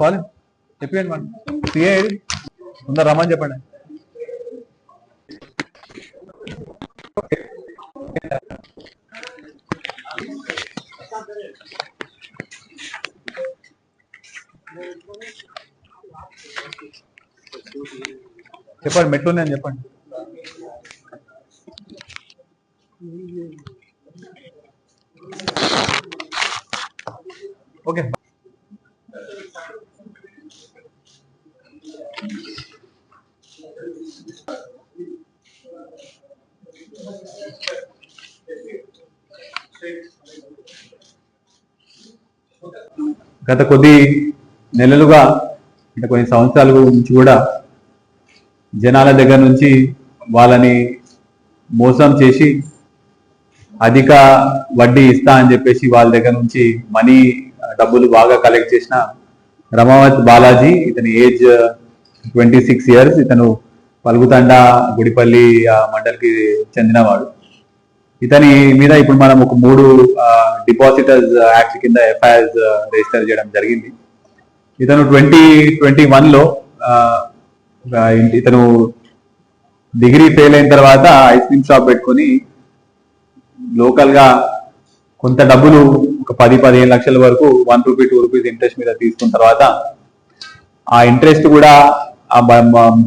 Call చెప్పండి madam CA ఉందా రమ్మని చెప్పండి. చెప్పండి మెట్లు ఉన్నాయని చెప్పండి. ఓకే. గత కొద్ది నెలలుగా అంటే కొన్ని సంవత్సరాల నుంచి కూడా జనాల దగ్గర నుంచి వాళ్ళని మోసం చేసి అధిక వడ్డీ ఇస్తా అని చెప్పేసి వాళ్ళ దగ్గర నుంచి మనీ డబ్బులు బాగా కలెక్ట్ చేసిన రమావత్ బాలాజీ ఇతని ఏజ్ ట్వంటీ సిక్స్ ఇయర్స్ ఇతను పలుగుతండ గుడిపల్లి మండలికి చెందినవాడు. ఇతని మీద ఇప్పుడు మనం ఒక మూడు డిపాజిటర్స్ యాక్ట్ uh, కింద ఎఫ్ఐఆర్స్ రిజిస్టర్ uh, చేయడం జరిగింది. ఇతను ట్వంటీ ట్వంటీ వన్లో ఇతను డిగ్రీ ఫెయిల్ అయిన తర్వాత ఐస్ క్రీమ్ షాప్ పెట్టుకొని లోకల్గా కొంత డబ్బులు ఒక పది పదిహేను లక్షల వరకు one rupee two rupees interest మీద తీసుకున్న తర్వాత ఆ ఇంట్రెస్ట్ కూడా ఆ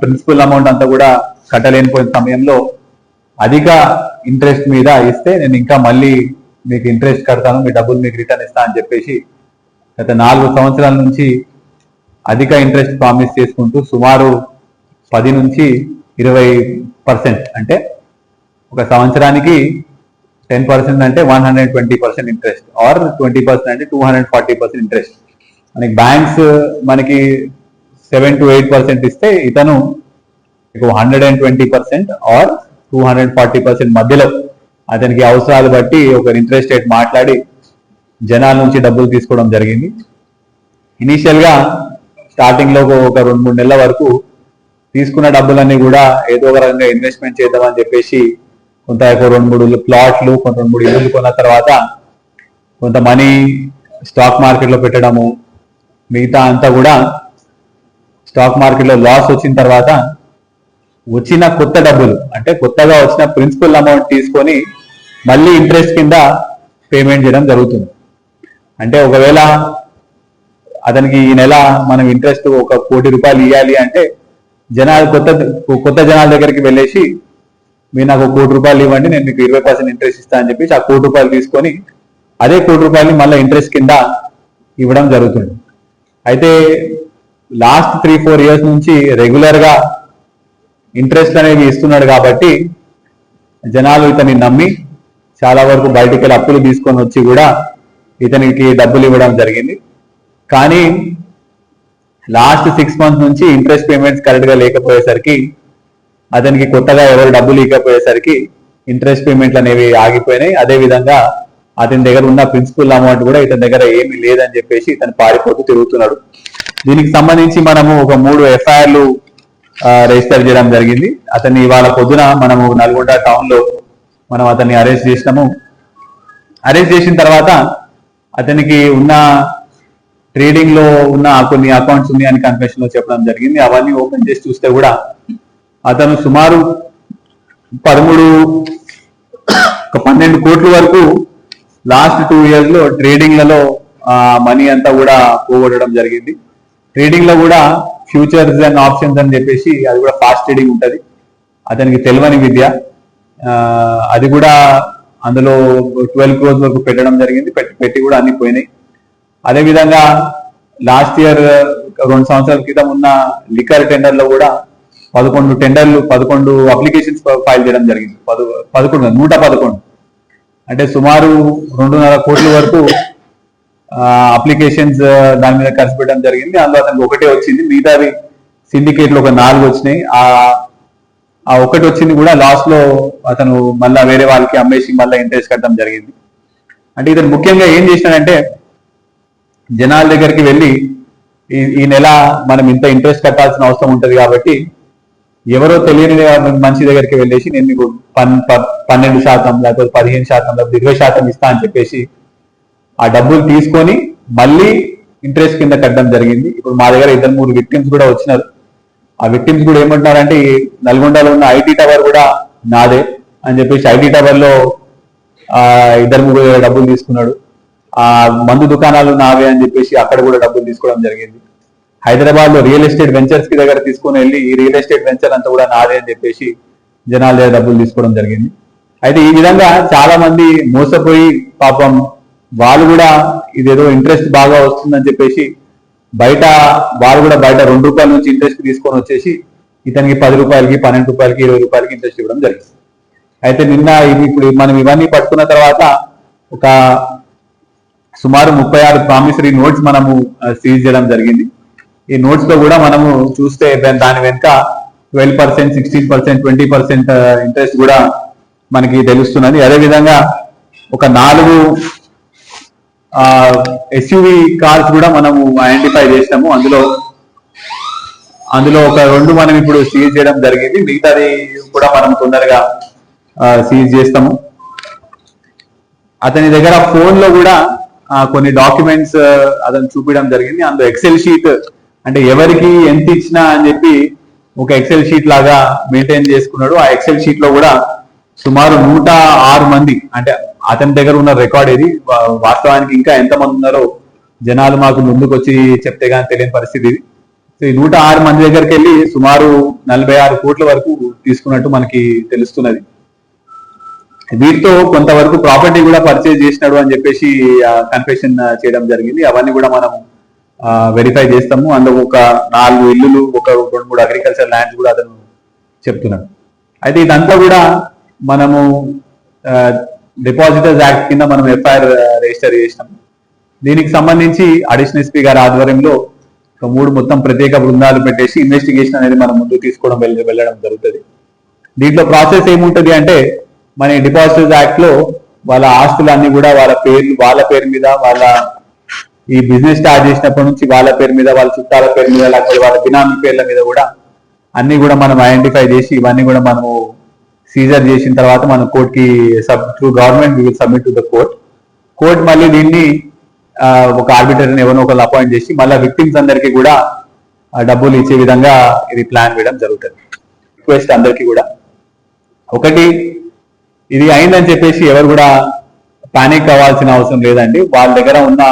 ప్రిన్సిపల్ అమౌంట్ అంతా కూడా కట్టలేనిపోయిన సమయంలో అధిక ఇంట్రెస్ట్ మీద ఇస్తే నేను ఇంకా మళ్ళీ మీకు ఇంట్రెస్ట్ కడతాను మీ డబ్బులు మీకు రిటర్న్ ఇస్తా అని చెప్పేసి గత నాలుగు సంవత్సరాల నుంచి అధిక ఇంట్రెస్ట్ ప్రామిస్ చేసుకుంటూ సుమారు పది నుంచి ఇరవై పర్సెంట్ అంటే ఒక సంవత్సరానికి టెన్ పర్సెంట్ అంటే one hundred twenty percent interest or twenty percent అంటే two hundred forty percent interest మనకి బ్యాంక్స్ మనకి సెవెన్ టు ఎయిట్ పర్సెంట్ ఇస్తే ఇతను hundred and twenty percent or two hundred forty percent మధ్యలో. అతనికి అవసరాలు బట్టి ఒక ఇంట్రెస్ట్ రేట్ మాట్లాడి జనాల నుంచి డబ్బులు తీసుకోవడం జరిగింది. ఇనీషియల్గా స్టార్టింగ్లో ఒక రెండు మూడు నెలల వరకు తీసుకున్న డబ్బులన్నీ కూడా ఏదో ఒక రకంగా ఇన్వెస్ట్మెంట్ చేద్దామని చెప్పేసి కొంత ఒక రెండు మూడు ప్లాట్లు కొంత రెండు మూడు ఇల్లులు కొన్న తర్వాత కొంత మనీ స్టాక్ మార్కెట్లో పెట్టడము మిగతా అంతా కూడా స్టాక్ మార్కెట్లో లాస్ వచ్చిన తర్వాత వచ్చిన కొత్త డబ్బులు అంటే కొత్తగా వచ్చిన ప్రిన్సిపల్ అమౌంట్ తీసుకొని మళ్ళీ ఇంట్రెస్ట్ కింద పేమెంట్ చేయడం జరుగుతుంది. అంటే ఒకవేళ అతనికి ఈ నెల మనం ఇంట్రెస్ట్ ఒక కోటి రూపాయలు ఇవ్వాలి అంటే జనాలు కొత్త కొత్త జనాల దగ్గరికి వెళ్ళేసి మీరు నాకు కోటి రూపాయలు ఇవ్వండి నేను మీకు ఇరవై పర్సెంట్ ఇంట్రెస్ట్ ఇస్తా అని చెప్పేసి ఆ కోటి రూపాయలు తీసుకొని అదే కోటి రూపాయలు మళ్ళీ ఇంట్రెస్ట్ కింద ఇవ్వడం జరుగుతుంది. అయితే లాస్ట్ త్రీ ఫోర్ ఇయర్స్ నుంచి రెగ్యులర్గా ఇంట్రెస్ట్ అనేవి ఇస్తున్నాడు కాబట్టి జనాలు ఇతన్ని నమ్మి చాలా వరకు బయటికి వెళ్ళి అప్పులు తీసుకొని వచ్చి కూడా ఇతనికి డబ్బులు ఇవ్వడం జరిగింది. కానీ లాస్ట్ సిక్స్ మంత్స్ నుంచి ఇంట్రెస్ట్ పేమెంట్స్ కరెక్ట్గా లేకపోయేసరికి అతనికి కొత్తగా ఎవరు డబ్బులు ఇవ్వకపోయేసరికి ఇంట్రెస్ట్ పేమెంట్లు అనేవి ఆగిపోయినాయి. అదే విధంగా అతని దగ్గర ఉన్న ప్రిన్సిపల్ అమౌంట్ కూడా ఇతని దగ్గర ఏమీ లేదని చెప్పేసి ఇతను పారిపోతూ తిరుగుతున్నాడు. దీనికి సంబంధించి మనము ఒక మూడు ఎఫ్ఐఆర్లు రిజిస్టర్ చేయడం జరిగింది. అతన్ని ఇవాళ పొద్దున మనము నల్గొండ టౌన్లో మనం అతన్ని అరెస్ట్ చేసినాము. అరెస్ట్ చేసిన తర్వాత అతనికి ఉన్న ట్రేడింగ్లో ఉన్న కొన్ని అకౌంట్స్ ఉన్నాయని కన్ఫెషన్లో చెప్పడం జరిగింది. అవన్నీ ఓపెన్ చేసి చూస్తే కూడా అతను సుమారు పదమూడు ఒక పన్నెండు కోట్ల వరకు లాస్ట్ టూ ఇయర్స్లో ట్రేడింగ్లలో మనీ అంతా కూడా పోగొట్టడం జరిగింది. ట్రేడింగ్లో కూడా ఫ్యూచర్స్ అండ్ ఆప్షన్స్ అని చెప్పేసి అది కూడా ఫాస్ట్ ట్రేడింగ్ ఉంటుంది. అతనికి తెలియని విద్య. అది కూడా అందులో ట్వెల్వ్ క్రోర్స్ వరకు పెట్టడం జరిగింది. పెట్టి పెట్టి కూడా అన్ని పోయినాయి. అదేవిధంగా లాస్ట్ ఇయర్ రెండు సంవత్సరాల క్రితం ఉన్న లిక్కర్ టెండర్లో కూడా పదకొండు టెండర్లు పదకొండు అప్లికేషన్స్ ఫైల్ చేయడం జరిగింది. పద పదకొండు నూట పదకొండు. అంటే సుమారు రెండున్నర కోట్ల వరకు అప్లికేషన్స్ దాని మీద ఖర్చు పెట్టడం జరిగింది. అందులో అతనికి ఒకటే వచ్చింది. మిగతావి సిండికేట్లు ఒక నాలుగు వచ్చినాయి. ఆ ఆ ఒకటి వచ్చింది కూడా లాస్ట్లో అతను మళ్ళా వేరే వాళ్ళకి అమ్మేసి మళ్ళీ ఇంట్రెస్ట్ కట్టడం జరిగింది. అంటే ఇతను ముఖ్యంగా ఏం చేసినాడంటే జనాల దగ్గరికి వెళ్ళి ఈ ఈ నెల మనం ఇంత ఇంట్రెస్ట్ కట్టాల్సిన అవసరం ఉంటుంది కాబట్టి ఎవరో తెలియని మనిషి దగ్గరికి వెళ్ళేసి నేను మీకు పన్ పన్నెండు శాతం లేకపోతే పదిహేను శాతం లేకపోతే ఇరవై శాతం ఇస్తా అని చెప్పేసి ఆ డబ్బులు తీసుకొని మళ్ళీ ఇంట్రెస్ట్ కింద కట్టడం జరిగింది. ఇప్పుడు మా దగ్గర ఇద్దరు మూడు విక్టిమ్స్ కూడా వచ్చినారు. ఆ విక్టిమ్స్ కూడా ఏమంటున్నారంటే అంటే నల్గొండలో ఉన్న ఐటీ టవర్ కూడా నాదే అని చెప్పేసి ఐటీ టవర్లో ఆ ఇద్దరు ముగ్గురు డబ్బులు తీసుకున్నాడు. ఆ మందు దుకాణాలు నావే అని చెప్పేసి అక్కడ కూడా డబ్బులు తీసుకోవడం జరిగింది. హైదరాబాద్లో రియల్ ఎస్టేట్ వెంచర్స్కి దగ్గర తీసుకొని వెళ్ళి ఈ రియల్ ఎస్టేట్ వెంచర్ అంతా కూడా నాదే అని చెప్పేసి జనాల దగ్గర డబ్బులు తీసుకోవడం జరిగింది. అయితే ఈ విధంగా చాలా మంది మోసపోయి పాపం వాళ్ళు కూడా ఇదేదో ఇంట్రెస్ట్ బాగా వస్తుందని చెప్పేసి బయట వాళ్ళు కూడా బయట రెండు రూపాయల నుంచి ఇంట్రెస్ట్ తీసుకొని వచ్చేసి ఇతనికి పది రూపాయలకి పన్నెండు రూపాయలకి ఇరవై రూపాయలకి ఇంట్రెస్ట్ ఇవ్వడం జరిగింది. అయితే నిన్న ఇది ఇప్పుడు మనం ఇవన్నీ పట్టుకున్న తర్వాత ఒక సుమారు ముప్పై ఆరు ప్రామిసరీ నోట్స్ మనము సీజ్ చేయడం జరిగింది. ఈ నోట్స్లో కూడా మనము చూస్తే దాని వెనుక twelve percent sixteen percent twenty percent interest కూడా మనకి తెలుస్తున్నది. అదేవిధంగా ఒక నాలుగు ఎస్యూవి కార్స్ కూడా మనము ఐడెంటిఫై చేసినాము. అందులో అందులో ఒక రెండు మనం ఇప్పుడు సీజ్ చేయడం జరిగింది. మిగతాది కూడా మనం తొందరగా సీజ్ చేస్తాము. అతని దగ్గర ఫోన్లో కూడా కొన్ని డాక్యుమెంట్స్ అతను చూపించడం జరిగింది. అందులో ఎక్సెల్ షీట్ అంటే ఎవరికి ఎంత ఇచ్చినా అని చెప్పి ఒక ఎక్సెల్ షీట్ లాగా మెయింటైన్ చేసుకున్నాడు. ఆ ఎక్సెల్ షీట్లో కూడా సుమారు నూట ఆరు మంది అంటే అతని దగ్గర ఉన్న రికార్డ్ ఇది వాస్తవానికి ఇంకా ఎంతమంది ఉన్నారో జనాలు మాకు ముందుకు వచ్చి చెప్తే కానీ తెలియని పరిస్థితి ఇది. సో ఈ నూట ఆరు మంది దగ్గరికి వెళ్ళి సుమారు నలభై ఆరు కోట్ల వరకు తీసుకున్నట్టు మనకి తెలుస్తున్నది. వీటితో కొంతవరకు ప్రాపర్టీ కూడా పర్చేజ్ చేసినాడు అని చెప్పేసి కన్ఫెషన్ చేయడం జరిగింది. అవన్నీ కూడా మనం వెరిఫై చేస్తాము. అందులో ఒక నాలుగు ఇల్లులు ఒక రెండు మూడు అగ్రికల్చర్ ల్యాండ్స్ కూడా అతను చెప్తున్నాడు. అయితే ఇదంతా కూడా మనము డిపాజిటర్స్ యాక్ట్ కింద మనం ఎఫ్ఐఆర్ రిజిస్టర్ చేసినాం. దీనికి సంబంధించి అడిషనల్ ఎస్పీ గారి ఆధ్వర్యంలో ఒక మూడు మొత్తం ప్రత్యేక బృందాలు పెట్టేసి ఇన్వెస్టిగేషన్ అనేది మనం ముందుకు తీసుకోవడం వెళ్ళ వెళ్ళడం జరుగుతుంది. దీంట్లో ప్రాసెస్ ఏముంటుంది అంటే మన డిపాజిటర్స్ యాక్ట్లో వాళ్ళ ఆస్తులన్నీ కూడా వాళ్ళ పేర్లు వాళ్ళ పేరు మీద వాళ్ళ ఈ బిజినెస్ స్టార్ట్ చేసినప్పటి నుంచి వాళ్ళ పేరు మీద వాళ్ళ చుట్టాల పేరు మీద లేకపోతే వాళ్ళ బినామీ పేర్ల మీద కూడా అన్ని కూడా మనం ఐడెంటిఫై చేసి ఇవన్నీ కూడా మనము సీజర్ చేసిన తర్వాత మనం కోర్ట్కి sub to government will submit to the court court మళ్ళీ దీన్ని ఒక ఆర్బిటర్ని ఎవరినో ఒకరు అపాయింట్ చేసి మళ్ళీ విక్టిమ్స్ అందరికీ కూడా డబ్బులు ఇచ్చే విధంగా ఇది ప్లాన్ వేయడం జరుగుతుంది. రిక్వెస్ట్ అందరికీ కూడా. ఒకటి ఇది అయిందని చెప్పేసి ఎవరు కూడా పానిక్ అవ్వాల్సిన అవసరం లేదండి. వాళ్ళ దగ్గర ఉన్న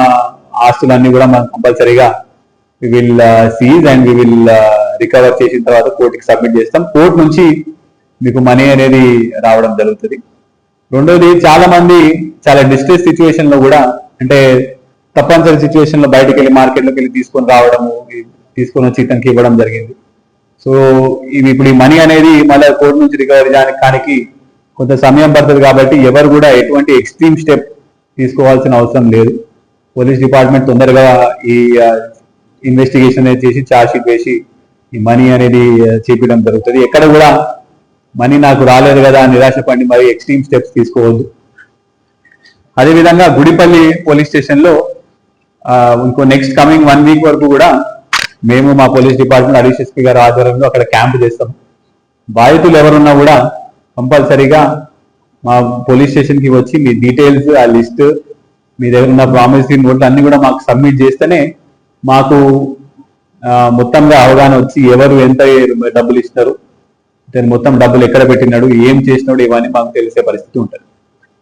ఆస్తులన్నీ కూడా మనం కంపల్సరీగా we will seize and we will recover చేసిన తర్వాత కోర్టుకి సబ్మిట్ చేస్తాం. కోర్టు నుంచి మీకు మనీ అనేది రావడం జరుగుతుంది. రెండోది చాలా మంది చాలా డిస్ట్రెస్ సిచ్యువేషన్లో కూడా అంటే తప్పనిసరి సిచ్యువేషన్లో బయటకు వెళ్ళి మార్కెట్లోకి వెళ్ళి తీసుకొని రావడము తీసుకొని వచ్చి ఇతనికి ఇవ్వడం జరిగింది. సో ఇవి ఇప్పుడు ఈ మనీ అనేది మళ్ళీ కోర్టు నుంచి రికవరీ చేయడానికి కొంత సమయం పడుతుంది కాబట్టి ఎవరు కూడా ఎటువంటి ఎక్స్ట్రీమ్ స్టెప్ తీసుకోవాల్సిన అవసరం లేదు. పోలీస్ డిపార్ట్మెంట్ తొందరగా ఈ ఇన్వెస్టిగేషన్ అనేది చేసి ఛార్జ్షీట్ వేసి ఈ మనీ అనేది ఆ, చేపించడం జరుగుతుంది. ఎక్కడ కూడా మనీ నాకు రాలేదు కదా నిరాశ నిరాశపడి మరి ఎక్స్ట్రీమ్ స్టెప్స్ తీసుకోవద్దు. అదేవిధంగా గుడిపల్లి పోలీస్ స్టేషన్లో ఇంకో నెక్స్ట్ కమింగ్ వన్ వీక్ వరకు కూడా మేము మా పోలీస్ డిపార్ట్మెంట్ హరీష్ ఎస్పీ గారు ఆధ్వర్యంలో అక్కడ క్యాంప్ చేస్తాం. బాధితులు ఎవరున్నా కూడా కంపల్సరీగా మా పోలీస్ స్టేషన్కి వచ్చి మీ డీటెయిల్స్ ఆ లిస్ట్ మీ దగ్గర ఉన్న ప్రామిసరీ నోట్లు అన్ని కూడా మాకు సబ్మిట్ చేస్తేనే మాకు మొత్తంగా అవగాహన వచ్చి ఎవరు ఎంత డబ్బులు ఇస్తారు దాని మొత్తం డబ్బులు ఎక్కడ పెట్టినాడు ఏం చేసినాడు ఇవన్నీ మాకు తెలిసే పరిస్థితి ఉంటుంది.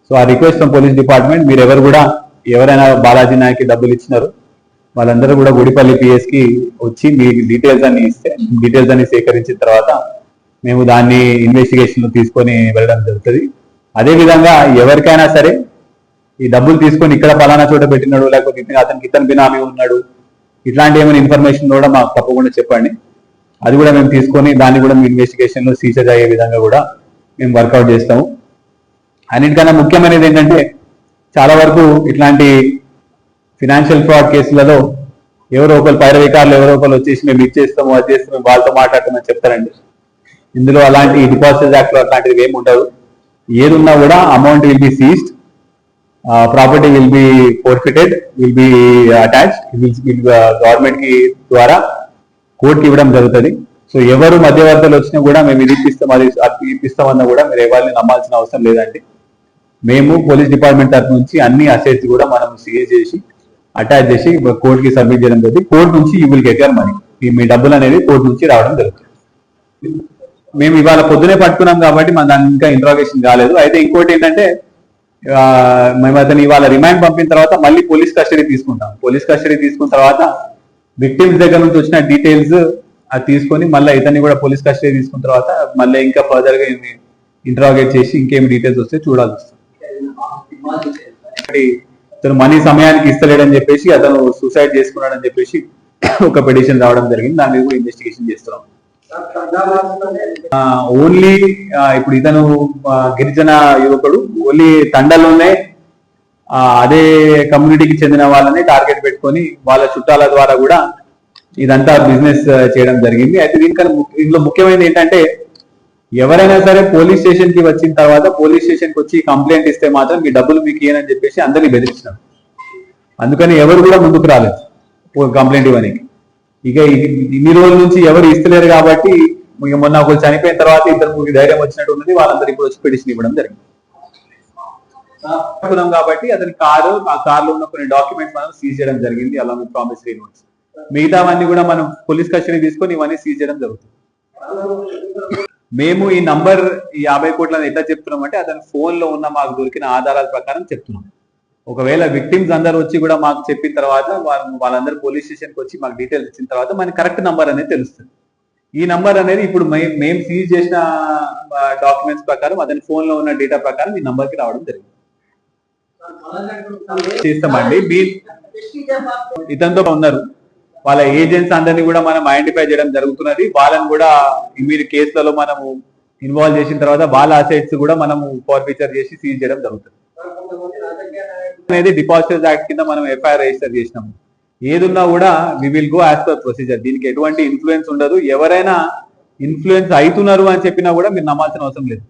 సో ఆ రిక్వెస్ట్ ఫ్రమ్ పోలీస్ డిపార్ట్మెంట్ మీరు ఎవరు కూడా ఎవరైనా బాలాజీ నాయక్ డబ్బులు ఇచ్చినారు వాళ్ళందరూ కూడా గుడిపల్లి పిఎస్కి వచ్చి మీ డీటెయిల్స్ అన్ని ఇస్తే డీటెయిల్స్ అన్ని సేకరించిన తర్వాత మేము దాన్ని ఇన్వెస్టిగేషన్ తీసుకొని వెళ్ళడం జరుగుతుంది. అదేవిధంగా ఎవరికైనా సరే ఈ డబ్బులు తీసుకొని ఇక్కడ ఫలానా చోట పెట్టినాడు లేకపోతే అతనికి ఇతను బినామీ ఉన్నాడు. ఇట్లాంటి ఏమైనా ఇన్ఫర్మేషన్ కూడా మాకు తప్పకుండా చెప్పండి. అది కూడా మేము తీసుకొని దాన్ని కూడా మీ ఇన్వెస్టిగేషన్లో సీజర్ అయ్యే విధంగా కూడా మేము వర్కౌట్ చేస్తాము. అన్నిటికన్నా ముఖ్యమైనది ఏంటంటే చాలా వరకు ఇట్లాంటి ఫినాన్షియల్ ఫ్రాడ్ కేసులలో ఎవరో ఒకరు పైరవికారులు ఎవరో ఒకరు వచ్చేసి మేము ఇచ్చేస్తాము అది చేస్తాము వాళ్ళతో మాట్లాడతామని చెప్తారండి. ఇందులో అలాంటి డిపాజిట్ యాక్ట్లో అట్లాంటివి ఏమి ఉండదు ఏది ఉన్నా కూడా amount will be seized property will be forfeited will be attach గవర్నమెంట్కి ద్వారా కోర్టుకి ఇవ్వడం జరుగుతుంది. సో ఎవరు మధ్యవర్తులు వచ్చినా కూడా మేము ఇది ఇప్పిస్తాం అది ఇప్పిస్తామన్నా కూడా మీరు ఎవరిని నమ్మాల్సిన అవసరం లేదండి. మేము పోలీస్ డిపార్ట్మెంట్ తరఫు నుంచి అన్ని అసెట్స్ కూడా మనం సీఏ చేసి అటాచ్ చేసి కోర్టుకి సబ్మిట్ చేయడం జరిగింది. కోర్టు నుంచి you will get your money మీ డబ్బులు అనేది కోర్టు నుంచి రావడం జరుగుతుంది. మేము ఇవాళ పొద్దునే పట్టుకున్నాం కాబట్టి మన దానికి ఇంకా ఇంట్రాగేషన్ కాలేదు అయితే ఇంకోటి ఏంటంటే మేము అతను ఇవాళ రిమాండ్ పంపిన తర్వాత మళ్ళీ పోలీస్ కస్టడీ తీసుకుంటాం. పోలీస్ కస్టడీ తీసుకున్న తర్వాత విక్టిమ్స్ దగ్గర నుంచి వచ్చిన డీటెయిల్స్ అది తీసుకొని మళ్ళీ ఇతన్ని కూడా పోలీస్ కస్టడీ తీసుకున్న తర్వాత మళ్ళీ ఇంకా ఫర్దర్గా ఇంట్రాగేట్ చేసి ఇంకేం డీటెయిల్స్ వస్తే చూడాల్సి వస్తుంది. తను మనీ సమయానికి ఇస్తలేడని చెప్పేసి అతను సూసైడ్ చేసుకున్నాడని చెప్పేసి ఒక పిటిషన్ రావడం జరిగింది. దాని మీద కూడా ఇన్వెస్టిగేషన్ చేస్తున్నాం. ఓన్లీ ఇప్పుడు ఇతను గిరిజన యువకుడు. ఓన్లీ తండలోనే అదే కమ్యూనిటీకి చెందిన వాళ్ళని టార్గెట్ పెట్టుకొని వాళ్ళ చుట్టాల ద్వారా కూడా ఇదంతా బిజినెస్ చేయడం జరిగింది. అయితే దీనికన్నా ఇందులో ముఖ్యమైనది ఏంటంటే ఎవరైనా సరే పోలీస్ స్టేషన్కి వచ్చిన తర్వాత పోలీస్ స్టేషన్కి వచ్చి కంప్లైంట్ ఇస్తే మాత్రం మీ డబ్బులు మీకు ఇయ్యనని చెప్పేసి అందరినీ బెదిరించినాం అందుకని ఎవరు కూడా ముందుకు రాలేదు. కంప్లైంట్ ఇవ్వడానికి ఇక ఇన్ని రోజుల నుంచి ఎవరు ఇస్తలేరు కాబట్టి ఇక మొన్న ఒకరు చనిపోయిన తర్వాత ఇద్దరు ముగ్గురు ధైర్యం వచ్చినట్టు ఉన్నది వాళ్ళందరూ ఇప్పుడు వచ్చి పిటిషన్ ఇవ్వడం జరిగింది. అనుకున్నాం కాబట్టి అతని కారు ఆ కార్లో ఉన్న కొన్ని డాక్యుమెంట్స్ మనం సీజ్ చేయడం జరిగింది అలాగే ప్రామిసరీ నోట్స్ మిగతావన్నీ కూడా మనం పోలీస్ కస్టడీ తీసుకొని ఇవన్నీ సీజ్ చేయడం జరుగుతుంది. మేము ఈ నంబర్ ఈ యాభై కోట్లని ఎట్లా చెప్తున్నాం అంటే అతని ఫోన్లో ఉన్న మాకు దొరికిన ఆధారాల ప్రకారం చెప్తున్నాం. ఒకవేళ విక్టిమ్స్ అందరు వచ్చి కూడా మాకు చెప్పిన తర్వాత వాళ్ళందరూ పోలీస్ స్టేషన్కి వచ్చి మాకు డీటెయిల్స్ ఇచ్చిన తర్వాత మనకి కరెక్ట్ నంబర్ అనేది తెలుస్తుంది. ఈ నంబర్ అనేది ఇప్పుడు మేము సీజ్ చేసిన డాక్యుమెంట్స్ ప్రకారం అతని ఫోన్లో ఉన్న డేటా ప్రకారం ఈ నంబర్కి రావడం జరిగింది. చేస్తామండి. మీ ఇతనితో ఉన్నారు. వాళ్ళ ఏజెంట్స్ అందరినీ కూడా మనం ఐడెంటిఫై చేయడం జరుగుతున్నది. వాళ్ళని కూడా ఇమీడియట్ కేసులలో మనము ఇన్వాల్వ్ చేసిన తర్వాత వాళ్ళ అసెట్స్ కూడా మనము ఫార్ఫీచర్ చేసి సీజ్ చేయడం జరుగుతుంది. అనేది డిపాజిటర్స్ యాక్ట్ కింద మనం ఎఫ్ఐఆర్ రిజిస్టర్ చేసినాము. ఏదున్నా కూడా we will go as per procedure దీనికి ఎటువంటి ఇన్ఫ్లుయెన్స్ ఉండదు. ఎవరైనా ఇన్ఫ్లుయెన్స్ అవుతున్నారు అని చెప్పినా కూడా మీరు నమ్మాల్సిన అవసరం లేదు.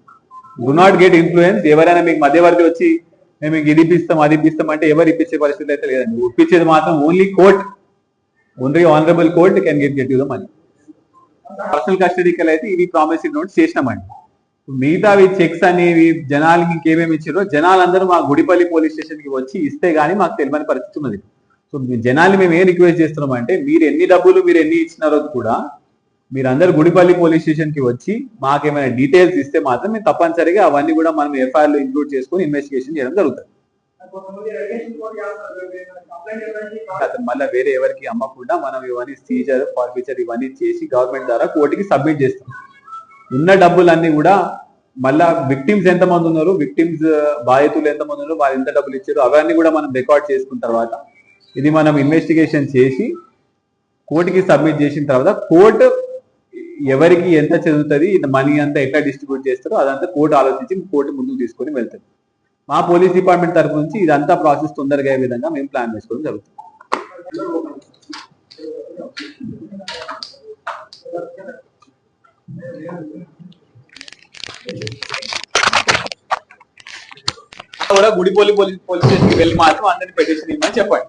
డు నాట్ గెట్ ఇన్ఫ్లుయెన్స్ ఎవరైనా మీకు మధ్యవర్తి వచ్చి మేము మీకు ఇది ఇప్పిస్తాం అది ఇప్పిస్తాం అంటే ఎవరు ఇప్పించే పరిస్థితి అయితే లేదండి. ఇప్పించేది మాత్రం only court only honourable court can get get you the money personal కస్టడీకి అయితే ఇవి ప్రామిసరీ నోట్స్ చేసినామండి. మిగతావి చెక్స్ అనేవి జనాలకి ఇంకేమేమి ఇచ్చారో జనాలందరూ మా గుడిపల్లి పోలీస్ స్టేషన్కి వచ్చి ఇస్తే గానీ మాకు తెలియని పరిస్థితి ఉన్నది. సో జనాలు మేము ఏం రిక్వెస్ట్ చేస్తున్నాం అంటే మీరు ఎన్ని డబ్బులు మీరు ఎన్ని ఇచ్చినారో కూడా మీరందరూ గుడిపల్లి పోలీస్ స్టేషన్కి వచ్చి మాకేమైనా డీటెయిల్స్ ఇస్తే మాత్రం మేము తప్పనిసరిగా అవన్నీ కూడా మనం ఎఫ్ఐఆర్లో ఇంక్లూడ్ చేసుకొని ఇన్వెస్టిగేషన్ చేయడం జరుగుతుంది. మళ్ళీ వేరే ఎవరికి అమ్మకుండా మనం ఇవన్నీ సీజర్ ఫార్ఫీచర్ ఇవన్నీ చేసి గవర్నమెంట్ ద్వారా కోర్టుకి సబ్మిట్ చేస్తాం ఉన్న డబ్బులన్నీ కూడా మళ్ళా విక్టిమ్స్ ఎంతమంది ఉన్నారు? విక్టిమ్స్ uh, బాధితులు ఎంతమంది ఉన్నారు? వాళ్ళు ఎంత డబ్బులు ఇచ్చారు? అవన్నీ కూడా మనం రికార్డ్ చేసుకున్న తర్వాత ఇది మనం ఇన్వెస్టిగేషన్ చేసి కోర్టుకి సబ్మిట్ చేసిన తర్వాత కోర్టు ఎవరికి ఎంత చదువుతుంది మనీ అంతా ఎట్లా డిస్ట్రిబ్యూట్ చేస్తారో అదంతా కోర్టు ఆలోచించి కోర్టు ముందుకు తీసుకొని వెళ్తుంది. మా పోలీస్ డిపార్ట్మెంట్ తరపు నుంచి ఇదంతా ప్రాసెస్ తొందరగా అయ్యే విధంగా మేము ప్లాన్ చేసుకోవడం జరుగుతుంది. కూడా గుడిపోలి పోలీస్ పోలీస్ స్టేషన్కి వెళ్ళి మాత్రం అందరిని పెటిషన్ ఇవ్వమని చెప్పండి.